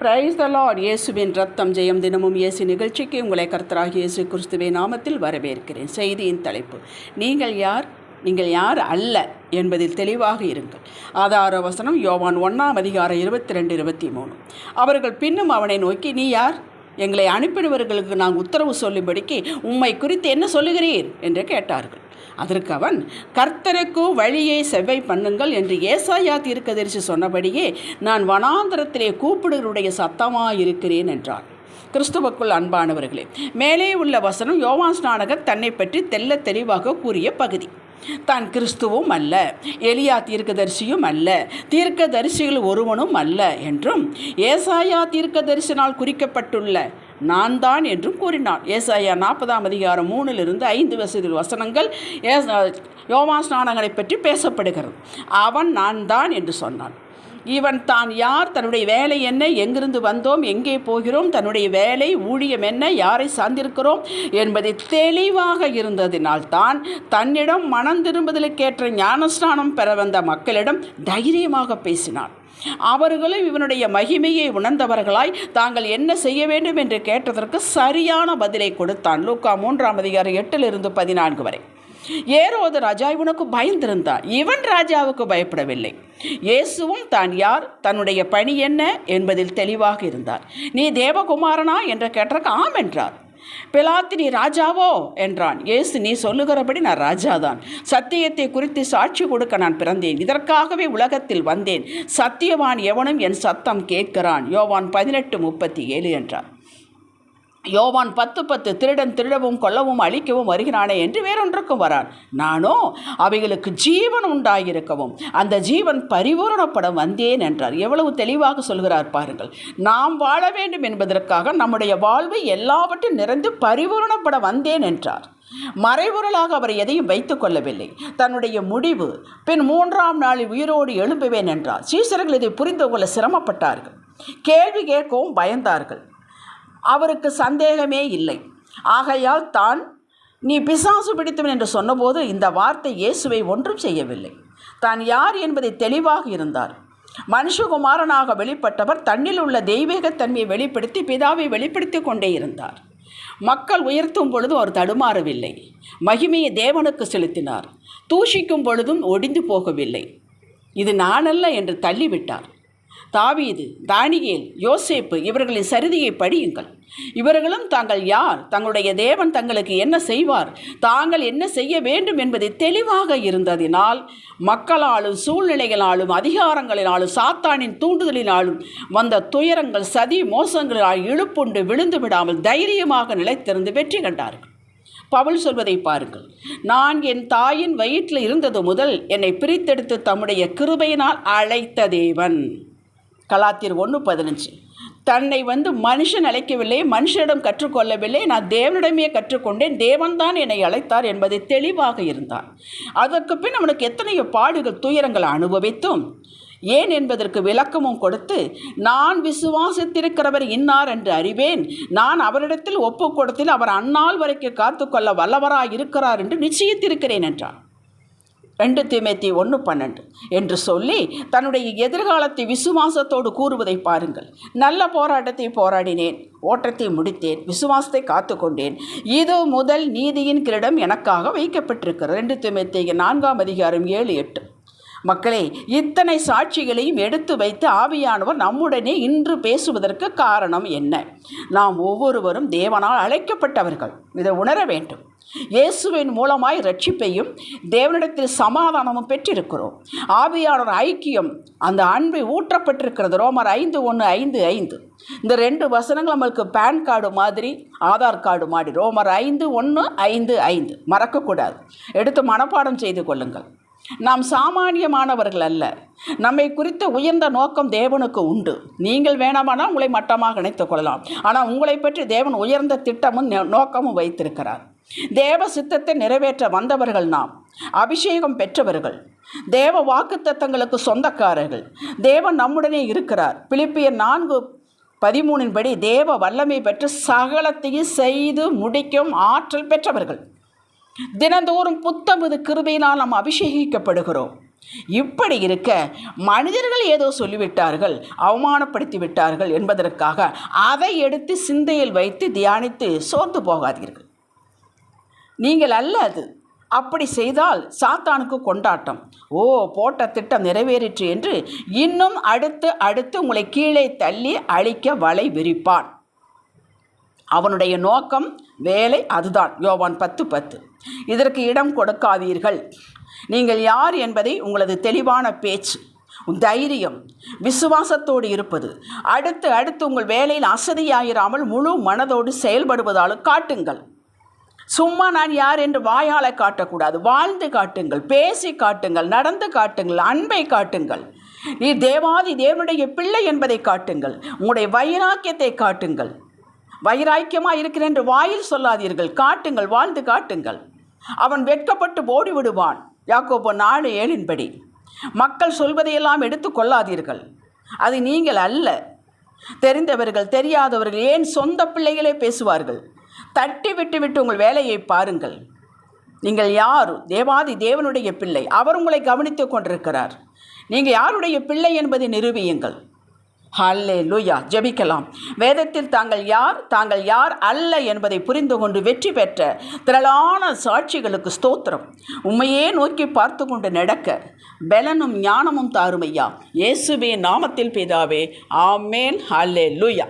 Praise the Lord இயேசுவின் ரத்தம் ஜெயம் தினமும் இயேசு நிகழ்ச்சிக்கு உங்களை கர்த்தராக இயேசு கிறிஸ்துவின் நாமத்தில் வரவேற்கிறேன். செய்தியின் தலைப்பு நீங்கள் யார்? நீங்கள் யார் அல்ல என்பதில் தெளிவாக இருங்கள். ஆதார வசனம் யோவான் ஒன்றாம் அதிகாரம் இருபத்தி ரெண்டு இருபத்தி மூணு அவர்கள் பின்னும் அவனை நோக்கி நீ யார்? எங்களை அனுப்பினவர்களுக்கு நான் உத்தரவு சொல்லும்படிக்கு உம்மை குறித்து என்ன சொல்லுகிறீர்? என்று கேட்டார்கள். அதற்கு அவன் கர்த்தருக்கு வழியை செவ்வை பண்ணுங்கள் என்று ஏசாயா தீர்க்கதரிசி சொன்னபடியே நான் வனாந்தரத்திலே கூப்பிடுவருடைய சத்தமாயிருக்கிறேன் என்றான். கிறிஸ்துவுக்குள் அன்பானவர்களே மேலே உள்ள வசனம் யோவான் ஸ்நானகர் தன்னை பற்றி தெல்ல தெளிவாக கூறிய பகுதி. தான் கிறிஸ்துவும் அல்ல எலியா தீர்க்கதரிசியும் அல்ல தீர்க்கதரிசிகள் ஒருவனும் அல்ல என்றும் ஏசாயா தீர்க்கதரிசினால் குறிக்கப்பட்டுள்ள நான் தான் என்றும் கூறினான். ஏசாயா நாற்பதாம் அதிகாரம் மூணிலிருந்து ஐந்து வசதி வசனங்கள் ஏ யோமா ஸ்நானங்களை பற்றி பேசப்படுகிறது. அவன் நான் தான் என்று சொன்னான். இவன் தான் யார்? தன்னுடைய வேலை என்ன? எங்கிருந்து வந்தோம்? எங்கே போகிறோம்? தன்னுடைய வேலை ஊழியம் என்ன? யாரை சார்ந்திருக்கிறோம்? என்பதை தெளிவாக இருந்ததினால் தான் தன்னிடம் மனம் திரும்புதலுக்கேற்ற ஞானஸ்நானம் பெற வந்த மக்களிடம் தைரியமாக பேசினான். அவர்களும் இவனுடைய மகிமையை உணர்ந்தவர்களாய் தாங்கள் என்ன செய்ய வேண்டும் என்று கேட்டதற்கு சரியான பதிலை கொடுத்தான். லூக்கா மூன்றாம் அதிகாரம் எட்டிலிருந்து பதினான்கு வரை. ஏரோது ராஜா இவனுக்கு பயந்திருந்தான். இவன் ராஜாவுக்கு பயப்படவில்லை. இயேசுவும் தான் யார்? தன்னுடைய பணி என்ன? என்பதில் தெளிவாக இருந்தார். நீ தேவகுமாரனா? என்று கேட்டதற்கு ஆம் என்றார். பிலாத்து நீ ராஜாவோ என்றான். ஏசு நீ சொல்லுகிறபடி நான் ராஜாதான். சத்தியத்தை குறித்து சாட்சி கொடுக்க நான் பிறந்தேன். இதற்காகவே உலகத்தில் வந்தேன். சத்தியவான் எவனும் என் சத்தம் கேட்கிறான். யோவான் பதினெட்டு முப்பத்தி ஏழு என்றார். யோவான் பத்து பத்து திருடன் திருடவும் கொல்லவும் அழிக்கவும் வருகிறானே என்று வேறொன்றுக்கும் வரான் நானோ அவைகளுக்கு ஜீவன் உண்டாகியிருக்கவும் அந்த ஜீவன் பரிபூரணப்பட வந்தேன் என்றார். எவ்வளவு தெளிவாக சொல்கிறார் பாருங்கள். நாம் வாழ வேண்டும் என்பதற்காக நம்முடைய வாழ்வு எல்லாவற்றும் நிறைந்து பரிபூரணப்பட வந்தேன் என்றார். மறைபொருளாக அவர் எதையும் வைத்துக் கொள்ளவில்லை. தன்னுடைய முடிவு பின் மூன்றாம் நாளில் உயிரோடு எழும்புவேன் என்றார். சீசர்கள் இதை புரிந்து கொள்ள சிரமப்பட்டார்கள். கேள்வி கேட்கவும் பயந்தார்கள். அவருக்கு சந்தேகமே இல்லை. ஆகையால் தான் நீ பிசாசு பிடித்தவன் என்று சொன்னபோது இந்த வார்த்தை இயேசுவை ஒன்றும் செய்யவில்லை. தான் யார் என்பதை தெளிவாக இருந்தார். மனுஷகுமாரனாக வெளிப்பட்டவர் தன்னில் உள்ள தெய்வீகத்தன்மையை வெளிப்படுத்தி பிதாவை வெளிப்படுத்தி கொண்டே இருந்தார். மக்கள் உயர்த்தும் பொழுது அவர் தடுமாறவில்லை. மகிமையை தேவனுக்கு செலுத்தினார். தூஷிக்கும் பொழுதும் ஒடிந்து போகவில்லை. இது நானல்ல என்று தள்ளிவிட்டார். தாவீது தானியேல் யோசேப்பு இவர்களின் சரிதியை படியுங்கள். இவர்களும் தாங்கள் யார்? தங்களுடைய தேவன் தங்களுக்கு என்ன செய்வார்? தாங்கள் என்ன செய்ய வேண்டும் என்பது தெளிவாக இருந்ததினால் மக்களாலும் சூழ்நிலைகளாலும் அதிகாரங்களினாலும் சாத்தானின் தூண்டுதலினாலும் வந்த துயரங்கள் சதி மோசங்களால் இழுப்புண்டு விழுந்து விடாமல் தைரியமாக நிலைத்திருந்து வெற்றி கண்டார்கள். பவுல் சொல்வதை பாருங்கள். நான் என் தாயின் வயிற்றில் இருந்தது முதல் என்னை பிரித்தெடுத்து தம்முடைய கிருபையினால் அழைத்த தேவன். கலாத்தியர் ஒன்று பதினஞ்சு. தன்னை வந்து மனுஷன் அழைக்கவில்லை மனுஷனிடம் கற்றுக்கொள்ளவில்லை நான் தேவனிடமே கற்றுக்கொண்டேன் தேவன்தான் என்னை அழைத்தார் என்பதை தெளிவாக இருந்தான் அதற்கு பின் அவனுக்கு எத்தனையோ பாடுகள் துயரங்கள் அனுபவித்தும் ஏன் என்பதற்கு விளக்கமும் கொடுத்து நான் விசுவாசித்திருக்கிறவர் இன்னார் என்று அறிவேன் நான் அவரிடத்தில் ஒப்பு கொடுத்தில் அவர் அந்நாள் வரைக்கும் காத்துக்கொள்ள வல்லவராய் இருக்கிறார் என்று நிச்சயித்திருக்கிறேன் என்றான். ரெண்டு திமேத்தி ஒன்று பன்னெண்டு என்று சொல்லி தன்னுடைய எதிர்காலத்தை விசுவாசத்தோடு கூறுவதை பாருங்கள். நல்ல போராட்டத்தை போராடினேன் ஓட்டத்தை முடித்தேன் விசுவாசத்தை காத்துக்கொண்டேன். இது முதல் நீதியின் கிரீடம் எனக்காக வைக்கப்பட்டிருக்கிறது. ரெண்டு திமேத்தி நான்காம் அதிகாரம் ஏழு எட்டு. மக்களே இத்தனை சாட்சிகளையும் எடுத்து வைத்து ஆவியானவர் நம்முடனே இன்று பேசுவதற்கு காரணம் என்ன? நாம் ஒவ்வொருவரும் தேவனால் அழைக்கப்பட்டவர்கள். இதை உணர வேண்டும். இயேசுவின் மூலமாய் ரட்சிப்பையும் தேவனிடத்தில் சமாதானமும் பெற்றிருக்கிறோம். ஆவியானவர் ஐக்கியம் அந்த அன்பை ஊற்றப்பட்டிருக்கிறது. ரோமர் ஐந்து ஒன்று ஐந்து ஐந்து. இந்த ரெண்டு வசனங்கள் நம்மளுக்கு பேன் கார்டு மாதிரி ஆதார் கார்டு மாதிரி. ரோமர் ஐந்து ஒன்று ஐந்து ஐந்து. மறக்கக்கூடாது. எடுத்து மனப்பாடம் செய்து கொள்ளுங்கள். நாம் சாமானியமானவர்கள் அல்ல. நம்மை குறித்த உயர்ந்த நோக்கம் தேவனுக்கு உண்டு. நீங்கள் வேணாமானால் உங்களை மட்டமாக நினைத்துக் கொள்ளலாம். ஆனால் உங்களை பற்றி தேவன் உயர்ந்த திட்டமும் நோக்கமும் வைத்திருக்கிறார். தேவ சித்தத்தை நிறைவேற்ற வந்தவர்கள் நாம். அபிஷேகம் பெற்றவர்கள். தேவ வாக்குத்தத்தங்களுக்கு சொந்தக்காரர்கள். தேவன் நம்முடனே இருக்கிறார். பிலிப்பியர் நான்கு பதிமூணின்படி தேவ வல்லமை பெற்று சகலத்தையும் செய்து முடிக்கும் ஆற்றல் பெற்றவர்கள். தினந்தோறும் புத்தம்பது கிருபையினால் நாம் அபிஷேகிக்கப்படுகிறோம். இப்படி இருக்க மனிதர்கள் ஏதோ சொல்லிவிட்டார்கள் அவமானப்படுத்தி விட்டார்கள் என்பதற்காக அதை எடுத்து சிந்தையில் வைத்து தியானித்து சோர்ந்து போகாதீர்கள். நீங்கள் அல்ல அது. அப்படி செய்தால் சாத்தானுக்கு கொண்டாட்டம். ஓ போட்ட திட்டம் நிறைவேறிற்று என்று இன்னும் அடுத்து அடுத்து உங்களை கீழே தள்ளி அழிக்க வலை விரிப்பான். அவனுடைய நோக்கம் வேலை அதுதான். யோவான் பத்து பத்து. இதற்கு இடம் கொடுக்காதீர்கள். நீங்கள் யார் என்பதை உங்களது தெளிவான பேச்சு தைரியம் விசுவாசத்தோடு இருப்பது. அடுத்து அடுத்து உங்கள் வேலையில் அசதியாயிராமல் முழு மனதோடு செயல்படுவதாலும் காட்டுங்கள். சும்மா நான் யார் என்று வாயால் காட்டக்கூடாது. வாழ்ந்து காட்டுங்கள் பேசி காட்டுங்கள் நடந்து காட்டுங்கள் அன்பை காட்டுங்கள். நீ தேவாதி தேவனுடைய பிள்ளை என்பதை காட்டுங்கள். உங்களுடைய வைராக்கியத்தை காட்டுங்கள். வைராக்கியமாக இருக்கிறேன் என்று வாயில் சொல்லாதீர்கள். காட்டுங்கள் வாழ்ந்து காட்டுங்கள். அவன் வெட்கப்பட்டு ஓடி விடுவான் யாக்கோபோ நாலு ஏழின்படி. மக்கள் சொல்வதையெல்லாம் எடுத்து கொள்ளாதீர்கள். அது நீங்கள் அல்ல. தெரிந்தவர்கள் தெரியாதவர்கள் ஏன் சொந்த பிள்ளைகளே பேசுவார்கள்? தட்டி விட்டு விட்டு உங்கள் வேலையை பாருங்கள். நீங்கள் யார்? தேவாதி தேவனுடைய பிள்ளை. அவர் உங்களை கவனித்து கொண்டிருக்கிறார். நீங்கள் யாருடைய பிள்ளை என்பதை நிரூபியுங்கள். ஹல்லே லூயா ஜெபிக்கலாம். வேதத்தில் தாங்கள் யார்? தாங்கள் யார் அல்ல என்பதை புரிந்து கொண்டு வெற்றி பெற்ற திரளான சாட்சிகளுக்கு ஸ்தோத்திரம். உண்மையே நோக்கி பார்த்து கொண்டு நடக்க. பலனும் ஞானமும் தாருமையா. இயேசுவே நாமத்தில் பிதாவே. ஆமேன். ஹல்லே லூயா